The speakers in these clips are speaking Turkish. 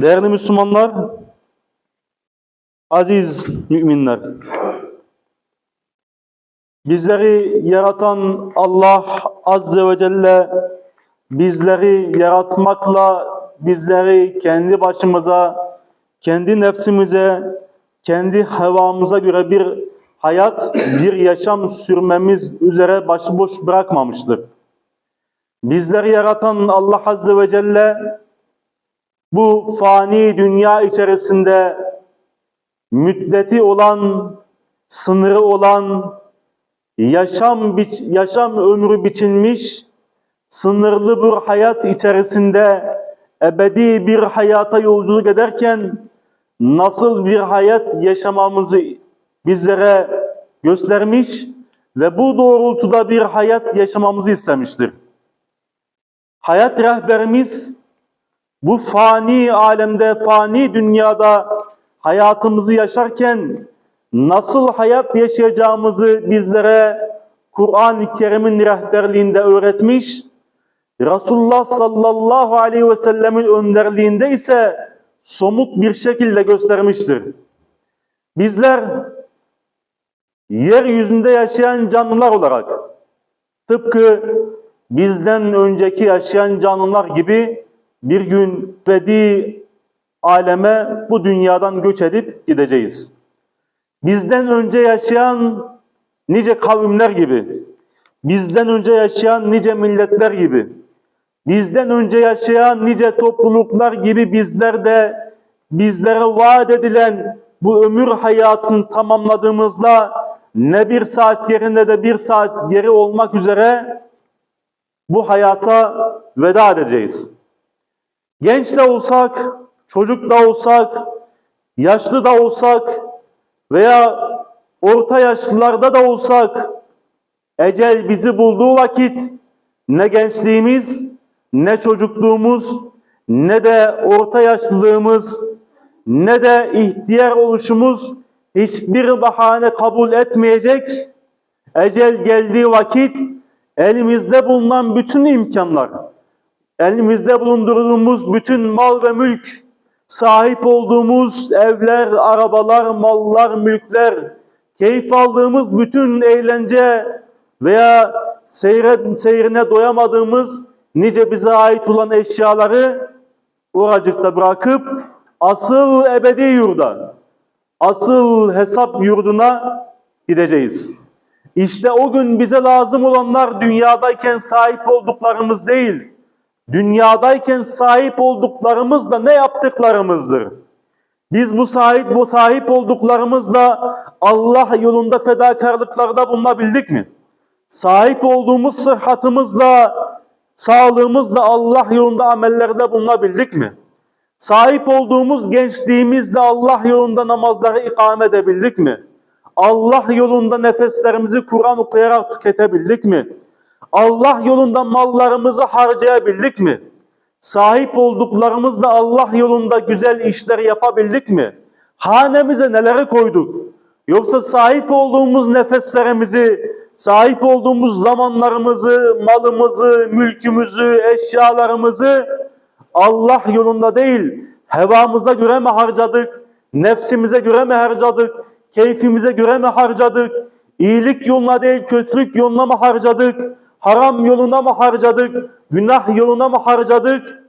Değerli Müslümanlar, aziz müminler, bizleri yaratan Allah Azze ve Celle bizleri yaratmakla bizleri kendi başımıza, kendi nefsimize, kendi hevamıza göre bir hayat, bir yaşam sürmemiz üzere başıboş bırakmamıştır. Bizleri yaratan Allah Azze ve Celle bu fani dünya içerisinde müddeti olan, sınırı olan, yaşam yaşam ömrü biçilmiş, sınırlı bir hayat içerisinde ebedi bir hayata yolculuk ederken nasıl bir hayat yaşamamızı bizlere göstermiş ve bu doğrultuda bir hayat yaşamamızı istemiştir. Hayat rehberimiz bu fani alemde, fani dünyada hayatımızı yaşarken nasıl hayat yaşayacağımızı bizlere Kur'an-ı Kerim'in rehberliğinde öğretmiş, Resulullah sallallahu aleyhi ve sellemin önderliğinde ise somut bir şekilde göstermiştir. Bizler yeryüzünde yaşayan canlılar olarak tıpkı bizden önceki yaşayan canlılar gibi bir gün bedi aleme bu dünyadan göç edip gideceğiz. Bizden önce yaşayan nice kavimler gibi, bizden önce yaşayan nice milletler gibi, bizden önce yaşayan nice topluluklar gibi bizler de bizlere vaat edilen bu ömür hayatını tamamladığımızda ne bir saat yerinde de bir saat geri olmak üzere bu hayata veda edeceğiz. Genç de olsak, çocuk da olsak, yaşlı da olsak veya orta yaşlılarda da olsak ecel bizi bulduğu vakit ne gençliğimiz, ne çocukluğumuz, ne de orta yaşlılığımız, ne de ihtiyar oluşumuz hiçbir bahane kabul etmeyecek. Ecel geldiği vakit elimizde bulunan bütün imkanlar, elimizde bulundurduğumuz bütün mal ve mülk, sahip olduğumuz evler, arabalar, mallar, mülkler, keyif aldığımız bütün eğlence veya seyre, seyrine doyamadığımız nice bize ait olan eşyaları oracıkta bırakıp asıl ebedi yurda, asıl hesap yurduna gideceğiz. İşte o gün bize lazım olanlar dünyadayken sahip olduklarımız değil, dünyadayken sahip olduklarımız da ne yaptıklarımızdır. Biz bu sahip bu sahip olduklarımızla Allah yolunda fedakarlıklarda bulunabildik mi? Sahip olduğumuz sıhhatımızla, sağlığımızla Allah yolunda amellerde bulunabildik mi? Sahip olduğumuz gençliğimizle Allah yolunda namazları ikame edebildik mi? Allah yolunda nefeslerimizi Kur'an okuyarak tüketebildik mi? Allah yolunda mallarımızı harcayabildik mi? Sahip olduklarımızla Allah yolunda güzel işler yapabildik mi? Hanemize neleri koyduk? Yoksa sahip olduğumuz nefeslerimizi, sahip olduğumuz zamanlarımızı, malımızı, mülkümüzü, eşyalarımızı Allah yolunda değil, hevamıza göre mi harcadık? Nefsimize göre mi harcadık? Keyfimize göre mi harcadık? İyilik yoluna değil, kötülük yoluna mı harcadık? Haram yoluna mı harcadık? Günah yoluna mı harcadık?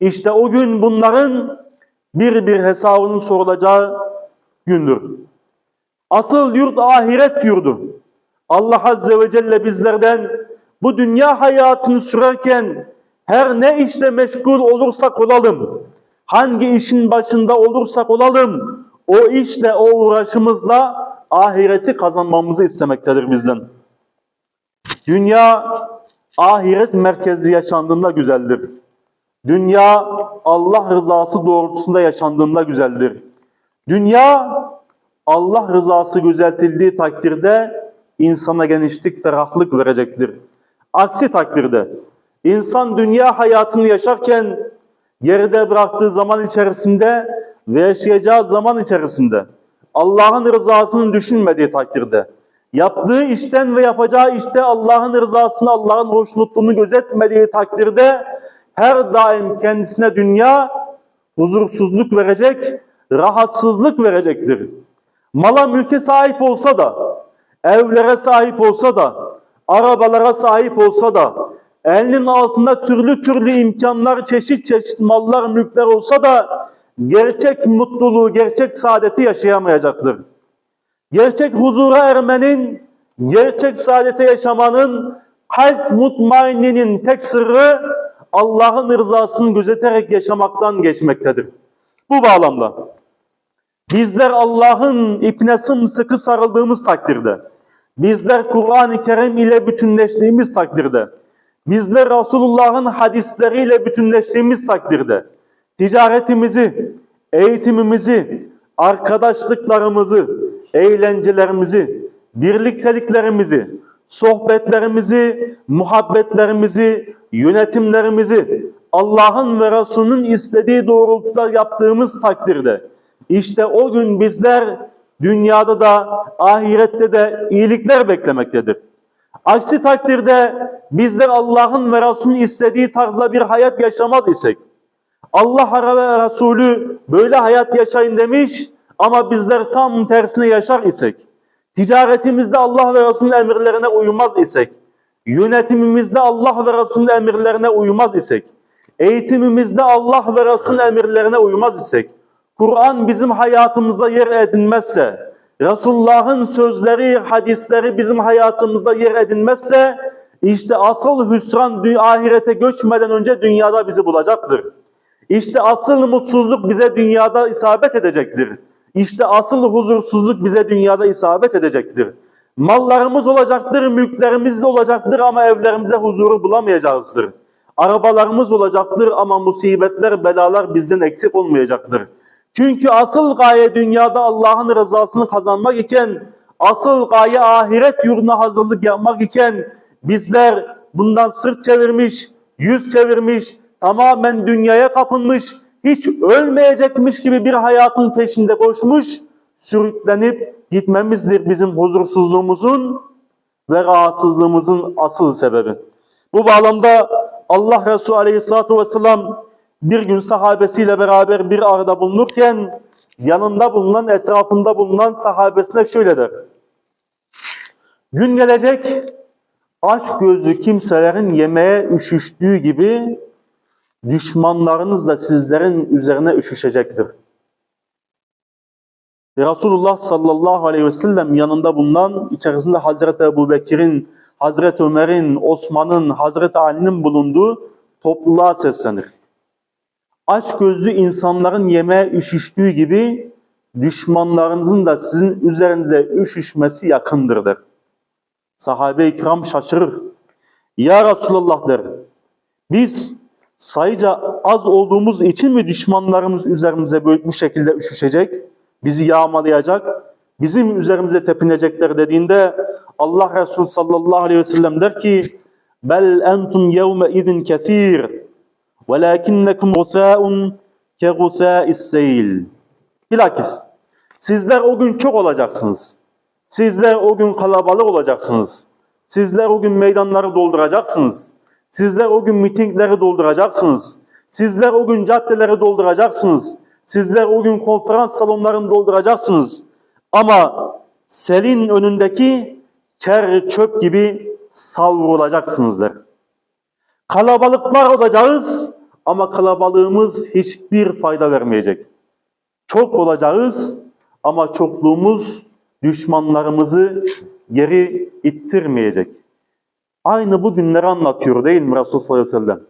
İşte o gün bunların bir bir hesabının sorulacağı gündür. Asıl yurt ahiret yurdu. Allah Azze ve Celle bizlerden bu dünya hayatını sürerken her ne işle meşgul olursak olalım, hangi işin başında olursak olalım, o işle, o uğraşımızla ahireti kazanmamızı istemektedir bizden. Dünya ahiret merkezli yaşandığında güzeldir. Dünya Allah rızası doğrultusunda yaşandığında güzeldir. Dünya Allah rızası gözetildiği takdirde insana genişlik, ferahlık verecektir. Aksi takdirde insan dünya hayatını yaşarken geride bıraktığı zaman içerisinde ve yaşayacağı zaman içerisinde Allah'ın rızasını düşünmediği takdirde yaptığı işten ve yapacağı işte Allah'ın rızasını, Allah'ın hoşnutluğunu gözetmediği takdirde her daim kendisine dünya huzursuzluk verecek, rahatsızlık verecektir. Mala mülke sahip olsa da, evlere sahip olsa da, arabalara sahip olsa da, elinin altında türlü türlü imkanlar, çeşit çeşit mallar, mülkler olsa da gerçek mutluluğu, gerçek saadeti yaşayamayacaktır. Gerçek huzura ermenin, gerçek saadete yaşamanın, kalp mutmainninin tek sırrı Allah'ın rızasını gözeterek yaşamaktan geçmektedir. Bu bağlamda bizler Allah'ın ipine sımsıkı sarıldığımız takdirde, bizler Kur'an-ı Kerim ile bütünleştiğimiz takdirde, bizler Resulullah'ın hadisleriyle bütünleştiğimiz takdirde, ticaretimizi, eğitimimizi, arkadaşlıklarımızı, eğlencelerimizi, birlikteliklerimizi, sohbetlerimizi, muhabbetlerimizi, yönetimlerimizi Allah'ın ve Resulünün istediği doğrultuda yaptığımız takdirde işte o gün bizler dünyada da ahirette de iyilikler beklemektedir. Aksi takdirde bizler Allah'ın ve Resulünün istediği tarzda bir hayat yaşamaz isek, Allah ve Resulü böyle hayat yaşayın demiş ama bizler tam tersine yaşar isek, ticaretimizde Allah ve Resulünün emirlerine uymaz isek, yönetimimizde Allah ve Resulünün emirlerine uymaz isek, eğitimimizde Allah ve Resulünün emirlerine uymaz isek, Kur'an bizim hayatımıza yer edinmezse, Resulullah'ın sözleri, hadisleri bizim hayatımızda yer edinmezse, işte asıl hüsran ahirete göçmeden önce dünyada bizi bulacaktır. İşte asıl mutsuzluk bize dünyada isabet edecektir. İşte asıl huzursuzluk bize dünyada isabet edecektir. Mallarımız olacaktır, mülklerimiz de olacaktır ama evlerimize huzuru bulamayacağızdır. Arabalarımız olacaktır ama musibetler, belalar bizden eksik olmayacaktır. Çünkü asıl gaye dünyada Allah'ın rızasını kazanmak iken, asıl gaye ahiret yurduna hazırlık yapmak iken bizler bundan sırt çevirmiş, yüz çevirmiş, tamamen dünyaya kapılmış, hiç ölmeyecekmiş gibi bir hayatın peşinde koşmuş, sürüklenip gitmemizdir bizim huzursuzluğumuzun ve rahatsızlığımızın asıl sebebi. Bu bağlamda Allah Resulü Aleyhisselatü Vesselam bir gün sahabesiyle beraber bir arada bulunurken yanında bulunan, etrafında bulunan sahabesine şöyle der. Gün gelecek aşk gözlü kimselerin yemeğe üşüştüğü gibi düşmanlarınız da sizlerin üzerine üşüşecektir. Resulullah sallallahu aleyhi ve sellem yanında bulunan, içerisinde Hazreti Ebu Bekir'in, Hazreti Ömer'in, Osman'ın, Hazreti Ali'nin bulunduğu topluluğa seslenir. Aç gözlü insanların yemeğe üşüştüğü gibi düşmanlarınızın da sizin üzerinize üşüşmesi yakındır der. Sahabe-i kiram şaşırır. Ya Resulallah der. Biz sayıca az olduğumuz için mi düşmanlarımız üzerimize bu şekilde üşüşecek? Bizi yağmalayacak? Bizim üzerimize tepinecekler dediğinde Allah Resulü sallallahu aleyhi ve sellem der ki bel entum yevme idin kethir velakinnekum gusâun ke gusâis seyl Bilakis sizler o gün çok olacaksınız. Sizler o gün kalabalık olacaksınız. Sizler o gün meydanları dolduracaksınız. Sizler o gün mitingleri dolduracaksınız. Sizler o gün caddeleri dolduracaksınız. Sizler o gün konferans salonlarını dolduracaksınız. Ama selin önündeki çer çöp gibi savrulacaksınızdır. Kalabalıklar olacağız ama kalabalığımız hiçbir fayda vermeyecek. Çok olacağız ama çokluğumuz düşmanlarımızı geri ittirmeyecek. Aynı bu günleri anlatıyor değil mi Resulullah sallallahu aleyhi ve sellem?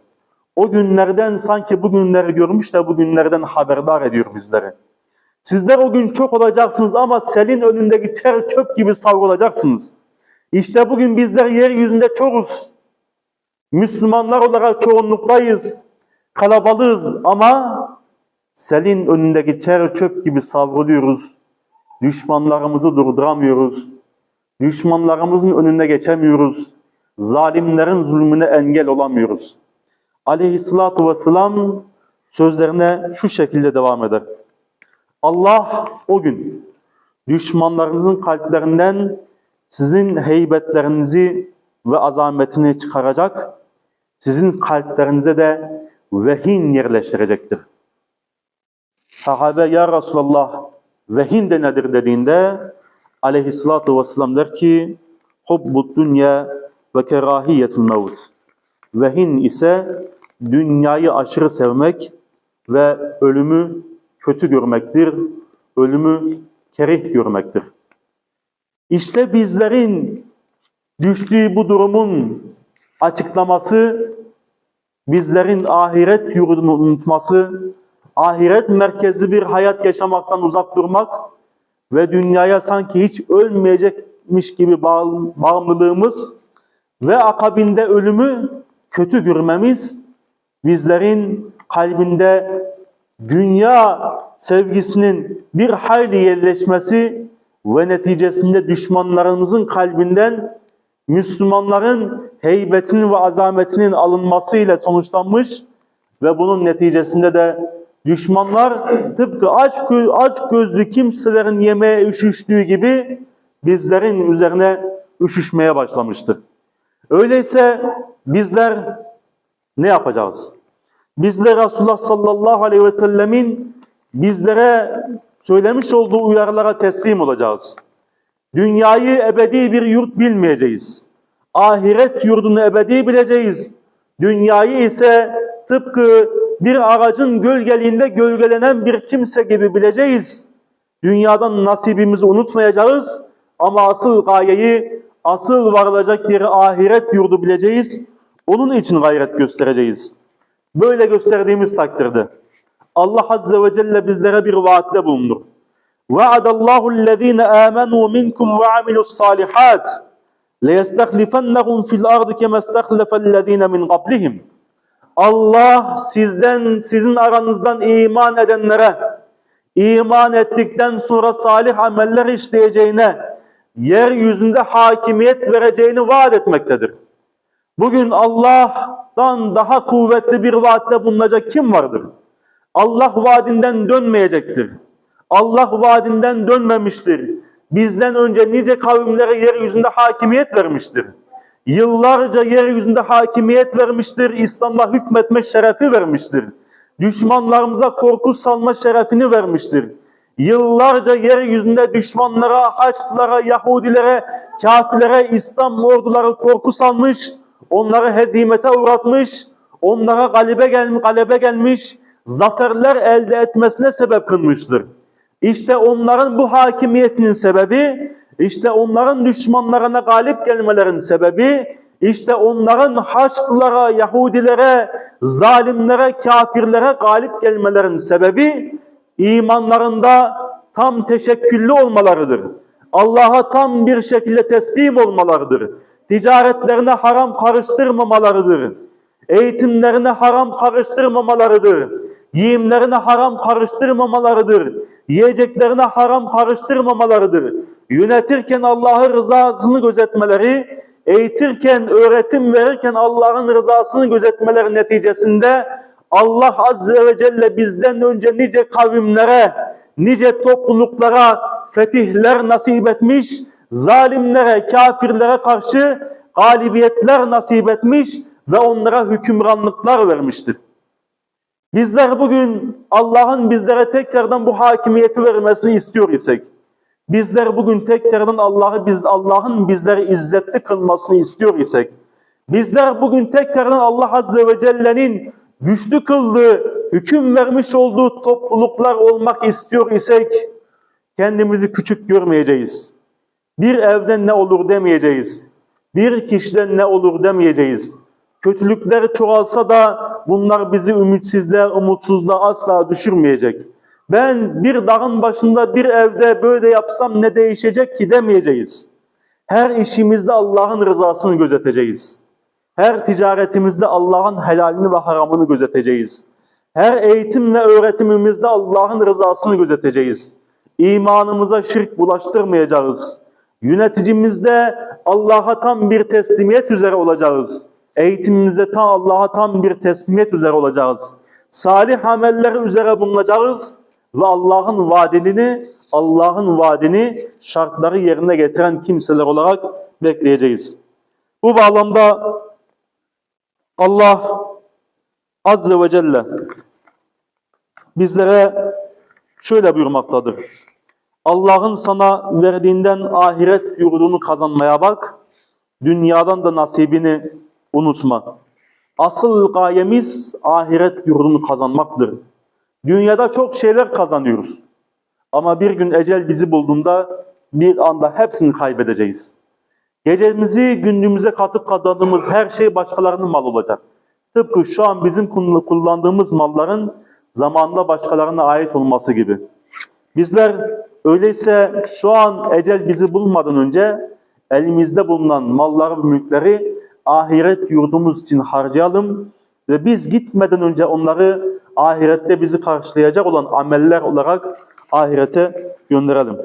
O günlerden sanki bu günleri görmüş de bu günlerden haberdar ediyor bizleri. Sizler o gün çok olacaksınız ama selin önündeki çer çöp gibi savrulacaksınız. İşte bugün bizler yeryüzünde çokuz. Müslümanlar olarak çoğunluktayız. Kalabalığız ama selin önündeki çer çöp gibi savruluyoruz. Düşmanlarımızı durduramıyoruz. Düşmanlarımızın önüne geçemiyoruz. Zalimlerin zulmüne engel olamıyoruz. Aleyhissalatu vesselam sözlerine şu şekilde devam eder. Allah o gün düşmanlarınızın kalplerinden sizin heybetlerinizi ve azametini çıkaracak, sizin kalplerinize de vehin yerleştirecektir. Sahabe ya Resulallah vehin de nedir dediğinde aleyhissalatu vesselam der ki hubbud dünya ve kerahiyetul mevt. Vehin ise dünyayı aşırı sevmek ve ölümü kötü görmektir. Ölümü kerih görmektir. İşte bizlerin düştüğü bu durumun açıklaması bizlerin ahiret yurdunu unutması, ahiret merkezli bir hayat yaşamaktan uzak durmak ve dünyaya sanki hiç ölmeyecekmiş gibi bağ- bağımlılığımız ve akabinde ölümü kötü görmemiz bizlerin kalbinde dünya sevgisinin bir hayli yerleşmesi ve neticesinde düşmanlarımızın kalbinden Müslümanların heybetinin ve azametinin alınmasıyla sonuçlanmış ve bunun neticesinde de düşmanlar tıpkı aç, aç gözlü kimselerin yemeğe üşüştüğü gibi bizlerin üzerine üşüşmeye başlamıştır. Öyleyse bizler ne yapacağız? Bizler Resulullah sallallahu aleyhi ve sellemin bizlere söylemiş olduğu uyarılara teslim olacağız. Dünyayı ebedi bir yurt bilmeyeceğiz. Ahiret yurdunu ebedi bileceğiz. Dünyayı ise tıpkı bir ağacın gölgeliğinde gölgelenen bir kimse gibi bileceğiz. Dünyadan nasibimizi unutmayacağız ama asıl gayeyi, asıl varılacak yeri ahiret yurdu bileceğiz. Onun için gayret göstereceğiz. Böyle gösterdiğimiz takdirde Allah Azze ve Celle bizlere bir vaatte bulunur. وعد الله الذين آمنوا منكم وعملوا الصالحات ليستخلفنهم في الأرض كما استخلف الذين من قبلهم Allah sizden, sizin aranızdan iman edenlere, iman ettikten sonra salih ameller işleyeceğine, yeryüzünde hakimiyet vereceğini vaat etmektedir. Bugün Allah'tan daha kuvvetli bir vaatte bulunacak kim vardır? Allah vaadinden dönmeyecektir. Allah vaadinden dönmemiştir. Bizden önce nice kavimlere yeryüzünde hakimiyet vermiştir. Yıllarca yeryüzünde hakimiyet vermiştir. İslam'la hükmetme şerefi vermiştir. Düşmanlarımıza korku salma şerefini vermiştir. Yıllarca yeryüzünde düşmanlara, Haçlılara, Yahudilere, kafirlere, İslam orduları korku salmış, onları hezimete uğratmış, onlara galibe, gel galebe gelmiş, zaferler elde etmesine sebep kılmıştır. İşte onların bu hakimiyetinin sebebi, işte onların düşmanlarına galip gelmelerinin sebebi, işte onların Haçlılara, Yahudilere, zalimlere, kafirlere galip gelmelerinin sebebi imanlarında tam teşekküllü olmalarıdır. Allah'a tam bir şekilde teslim olmalarıdır. Ticaretlerine haram karıştırmamalarıdır. Eğitimlerine haram karıştırmamalarıdır. Giyimlerine haram karıştırmamalarıdır. Yiyeceklerine haram karıştırmamalarıdır. Yönetirken Allah'ın rızasını gözetmeleri, eğitirken, öğretim verirken Allah'ın rızasını gözetmeleri neticesinde Allah Azze ve Celle bizden önce nice kavimlere, nice topluluklara fetihler nasip etmiş, zalimlere, kafirlere karşı galibiyetler nasip etmiş ve onlara hükümranlıklar vermiştir. Bizler bugün Allah'ın bizlere tekrardan bu hakimiyeti vermesini istiyor isek, bizler bugün tekrardan Allah'ı biz Allah'ın bizleri izzetli kılmasını istiyor isek, bizler bugün tekrardan Allah Azze ve Celle'nin güçlü kıldığı, hüküm vermiş olduğu topluluklar olmak istiyor isek, kendimizi küçük görmeyeceğiz. Bir evden ne olur demeyeceğiz. Bir kişiden ne olur demeyeceğiz. Kötülükler çoğalsa da bunlar bizi ümitsizliğe, umutsuzluğa asla düşürmeyecek. Ben bir dağın başında bir evde böyle yapsam ne değişecek ki demeyeceğiz. Her işimizde Allah'ın rızasını gözeteceğiz. Her ticaretimizde Allah'ın helalini ve haramını gözeteceğiz. Her eğitim ve öğretimimizde Allah'ın rızasını gözeteceğiz. İmanımıza şirk bulaştırmayacağız. Yöneticimizde Allah'a tam bir teslimiyet üzere olacağız. Eğitimimizde tam Allah'a tam bir teslimiyet üzere olacağız. Salih ameller üzere bulunacağız ve Allah'ın vaadini, Allah'ın vaadini şartları yerine getiren kimseler olarak bekleyeceğiz. Bu bağlamda Allah Azze ve Celle bizlere şöyle buyurmaktadır. Allah'ın sana verdiğinden ahiret yurdunu kazanmaya bak, dünyadan da nasibini unutma. Asıl gayemiz ahiret yurdunu kazanmaktır. Dünyada çok şeyler kazanıyoruz. Ama bir gün ecel bizi bulduğunda bir anda hepsini kaybedeceğiz. Gecemizi gündüzümüze katıp kazandığımız her şey başkalarının mal olacak. Tıpkı şu an bizim kullandığımız malların zamanla başkalarına ait olması gibi. Bizler öyleyse şu an ecel bizi bulmadan önce elimizde bulunan malları ve mülkleri ahiret yurdumuz için harcayalım ve biz gitmeden önce onları ahirette bizi karşılayacak olan ameller olarak ahirete gönderelim.